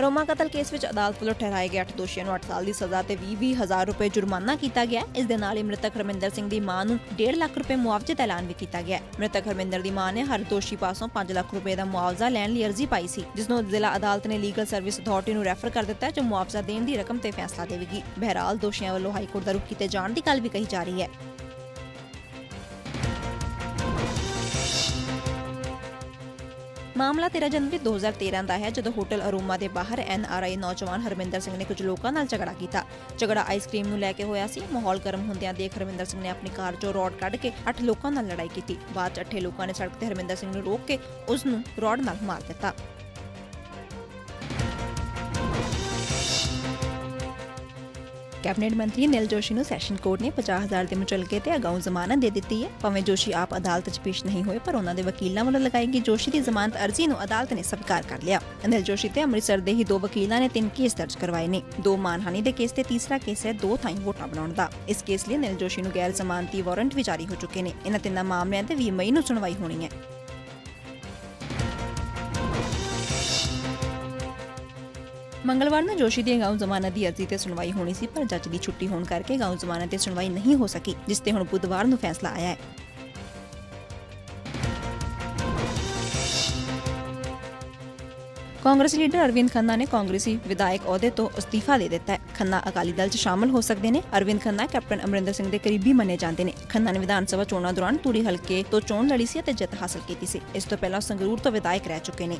ਰੋਮਾ ਕਤਲ ਕੇਸ ਵਿੱਚ ਅਦਾਲਤ ਵੱਲੋਂ ਠਹਿਰਾਏ ਗਏ 8 ਦੋਸ਼ੀਆਂ ਨੂੰ 8 ਸਾਲ ਦੀ ਸਜ਼ਾ ਤੇ 20 ਹਜ਼ਾਰ ਰੁਪਏ ਜੁਰਮਾਨਾ ਕੀਤਾ ਗਿਆ। ਇਸ ਦੇ ਨਾਲ ਹੀ ਮ੍ਰਿਤਕ ਹਰਮਿੰਦਰ ਸਿੰਘ ਦੀ ਮਾਂ ਨੂੰ 1.5 ਲੱਖ ਰੁਪਏ ਮੁਆਵਜ਼ੇ ਦਾ ਐਲਾਨ ਵੀ ਕੀਤਾ ਗਿਆ। ਮ੍ਰਿਤਕ ਹਰਮਿੰਦਰ ਦੀ ਮਾਂ ਨੇ ਹਰ ਦੋਸ਼ੀ ਪਾਸੋਂ 5 ਲੱਖ ਰੁਪਏ ਦਾ ਮੁਆਵਜ਼ਾ ਲੈਣ ਲਈ ਅਰਜ਼ੀ ਪਾਈ ਸੀ, ਜਿਸ ਨੂੰ ਜ਼ਿਲ੍ਹਾ ਅਦਾਲਤ ਨੇ ਲੀਗਲ ਸਰਵਿਸ ਅਥਾਰਟੀ ਨੂੰ ਰੈਫਰ ਕਰ ਦਿੱਤਾ ਜੋ ਮੁਆਵਜ਼ਾ ਦੇਣ ਦੀ ਰਕਮ ਤੇ ਫੈਸਲਾ ਦੇਵੇਗੀ। ਬਹਿਰਾਲ ਦੋਸ਼ੀਆਂ ਵੱਲੋਂ ਹਾਈ ਕੋਰਟ ਦਾ ਰੁਖ ਕੀਤੇ ਜਾਣ ਦੀ ਗੱਲ ਵੀ ਕਹੀ ਜਾ ਰਹੀ ਹੈ। ਮਾਮਲਾ 13 ਜਨਵਰੀ 2013 ਦਾ ਹੈ, ਜਦੋਂ ਹੋਟਲ ਅਰੋਮਾ ਦੇ ਬਾਹਰ ਐਨਆਰਆਈ ਨੌਜਵਾਨ ਹਰਮਿੰਦਰ ਸਿੰਘ ਨੇ ਕੁਝ ਲੋਕਾਂ ਨਾਲ ਝਗੜਾ ਕੀਤਾ। ਝਗੜਾ ਆਈਸਕ੍ਰੀਮ ਨੂੰ ਲੈ ਕੇ ਹੋਇਆ ਸੀ। ਮਾਹੌਲ ਗਰਮ ਹੁੰਦਿਆਂ ਦੇਖ ਹਰਮਿੰਦਰ ਸਿੰਘ ਨੇ ਆਪਣੀ ਕਾਰ 'ਚੋਂ ਰੋਡ ਕੱਢ ਕੇ 8 ਲੋਕਾਂ ਨਾਲ ਲੜਾਈ ਕੀਤੀ। ਬਾਅਦ 'ਚ ਅੱਠੇ ਲੋਕਾਂ ਨੇ ਸੜਕ ਤੇ ਹਰਮਿੰਦਰ ਸਿੰਘ ਨੂੰ ਰੋਕ ਕੇ ਉਸ ਨੂੰ ਰੋਡ ਨਾਲ ਮਾਰ ਦਿੱਤਾ। ਕੈਬਨਿਟ ਮੰਤਰੀ ਨਿਲ ਜੋਸ਼ੀ ਨੂੰ ਸੈਸ਼ਨ ਕੋਰਟ ਨੇ 50000 ਦੇ ਮੁਚਲਕੇ ਤੇ ਅਗਾਊਂ ਜ਼ਮਾਨਤ ਦੇ ਦਿੱਤੀ ਹੈ। ਭਾਵੇਂ ਜੋਸ਼ੀ ਆਪ ਅਦਾਲਤ 'ਚ ਪੇਸ਼ ਨਹੀਂ ਹੋਏ, ਪਰ ਉਹਨਾਂ ਦੇ ਵਕੀਲਾਂ ਵੱਲੋਂ ਲਗਾਈ ਗਈ ਜੋਸ਼ੀ ਦੀ ਜ਼ਮਾਨਤ ਅਰਜ਼ੀ ਨੂੰ ਅਦਾਲਤ ਨੇ ਸਵੀਕਾਰ ਕਰ ਲਿਆ। ਅਨਿਲ ਜੋਸ਼ੀ ਤੇ ਅੰਮ੍ਰਿਤਸਰ ਦੇ ਹੀ ਦੋ ਵਕੀਲਾਂ ਨੇ ਤਿੰਨ ਕੇਸ ਦਰਜ ਕਰਵਾਏ ਨੇ। ਦੋ ਮਾਨਹਾਨੀ ਦੇ ਕੇਸ ਤੇ ਤੀਸਰਾ ਕੇਸ ਹੈ ਦੋ ਥਾਈਂ ਵੋਟਾਂ ਬਣਾਉਣ ਦਾ। ਇਸ ਕੇਸ ਲਈ ਅਨਿਲ ਜੋਸ਼ੀ ਨੂੰ ਗੈਰ ਜ਼ਮਾਨਤੀ ਵਾਰੰਟ ਵੀ ਜਾਰੀ ਹੋ ਚੁੱਕੇ ਨੇ। ਇਹਨਾਂ ਤਿੰਨਾਂ ਮਾਮਲਿਆਂ ਤੇ 20 ਮਈ ਨੂੰ ਸੁਣਵਾਈ ਹੋਣੀ ਹੈ। ਮੰਗਲਵਾਰ ਨੂੰ ਜੋਸ਼ੀ ਦੀ ਅਗਾਊਂ ਜ਼ਮਾਨਤ ਦੀ ਅਰਜ਼ੀ ਤੇ ਸੁਣਵਾਈ ਹੋਣੀ ਸੀ, ਪਰ ਜੱਜ ਦੀ ਛੁੱਟੀ ਹੋਣ ਕਰਕੇ ਅਗਾਊਂ ਜ਼ਮਾਨਤ ਤੇ ਸੁਣਵਾਈ ਨਹੀਂ ਹੋ ਸਕੀ, ਜਿਸ ਤੇ ਹੁਣ ਬੁੱਧਵਾਰ ਨੂੰ ਫੈਸਲਾ ਆਇਆ ਹੈ। ਕਾਂਗਰਸ ਲੀਡਰ ਅਰਵਿੰਦ ਖੰਨਾ ਨੇ ਕਾਂਗਰਸੀ ਵਿਧਾਇਕ ਅਹੁਦੇ ਤੋਂ ਅਸਤੀਫਾ ਦੇ ਦਿੱਤਾ ਹੈ। ਖੰਨਾ ਅਕਾਲੀ ਦਲ 'ਚ ਸ਼ਾਮਲ ਹੋ ਸਕਦੇ ਨੇ। ਅਰਵਿੰਦ ਖੰਨਾ, ਕੈਪਟਨ ਅਮਰਿੰਦਰ ਸਿੰਘ ਦੇ ਕਰੀਬੀ ਮੰਨੇ ਜਾਂਦੇ ਨੇ। ਖੰਨਾ ਨੇ ਵਿਧਾਨ ਸਭਾ ਚੋਣਾਂ ਦੌਰਾਨ ਤੂੜੀ ਹਲਕੇ ਤੋਂ ਚੋਣ ਲੜੀ ਸੀ ਅਤੇ ਜਿੱਤ ਹਾਸਲ ਕੀਤੀ ਸੀ। ਇਸ ਤੋਂ ਪਹਿਲਾਂ ਸੰਗਰੂਰ ਤੋਂ ਵਿਧਾਇਕ ਰਹਿ ਚੁੱਕੇ ਨੇ।